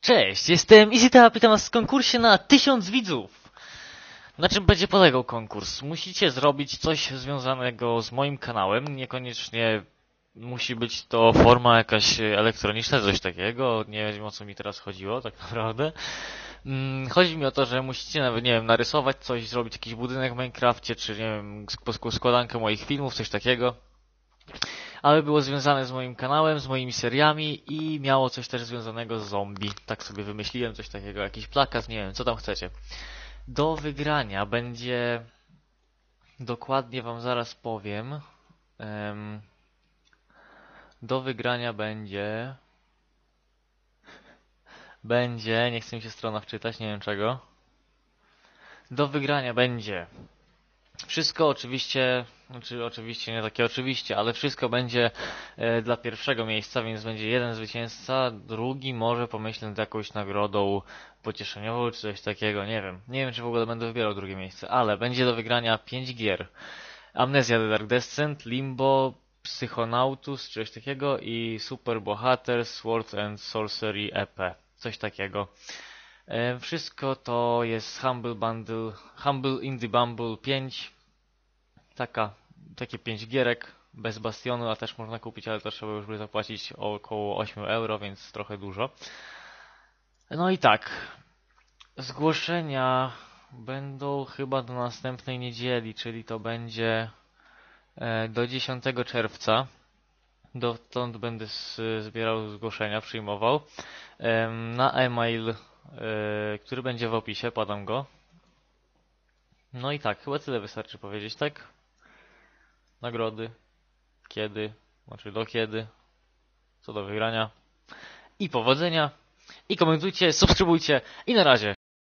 Cześć, jestem Izita, witam was w konkursie na 1000 widzów. Na czym będzie polegał konkurs? Musicie zrobić coś związanego z moim kanałem, niekoniecznie musi być to forma jakaś elektroniczna, coś takiego, nie wiem o co mi teraz chodziło tak naprawdę. Mm, Chodzi mi o to, że musicie nawet, nie wiem, narysować coś, zrobić jakiś budynek w Minecrafcie, czy nie wiem, sk- składankę moich filmów, coś takiego ale było związane z moim kanałem, z moimi seriami i miało coś też związanego z zombie. Tak sobie wymyśliłem coś takiego, jakiś plakat, nie wiem, co tam chcecie. Do wygrania będzie, dokładnie wam zaraz powiem, em, do wygrania będzie, będzie, nie chce mi się strona wczytać, nie wiem czego. Do wygrania będzie wszystko oczywiście, znaczy oczywiście nie takie oczywiście, ale wszystko będzie e, dla pierwszego miejsca, więc będzie jeden zwycięzca, drugi może pomyślę nad jakąś nagrodą pocieszeniową czy coś takiego, nie wiem. Nie wiem czy w ogóle będę wybierał drugie miejsce, ale będzie do wygrania 5 gier. Amnesia The Dark Descent, Limbo, Psychonautus, coś takiego i Super Bohater Sword and Sorcery EP. Coś takiego. E, Wszystko to jest Humble Bundle, Humble Indie Bumble 5. Taka, takie 5 gierek bez bastionu, a też można kupić, ale to trzeba już by zapłacić około 8 euro, więc trochę dużo. No i tak, zgłoszenia będą chyba do następnej niedzieli, czyli to będzie e, do 10 czerwca. Dotąd będę zbierał zgłoszenia, przyjmował. Na e-mail yy, który będzie w opisie, podam go. No i tak, chyba tyle wystarczy powiedzieć, tak? Nagrody, kiedy, znaczy do kiedy, co do wygrania. I powodzenia, i komentujcie, subskrybujcie. I na razie.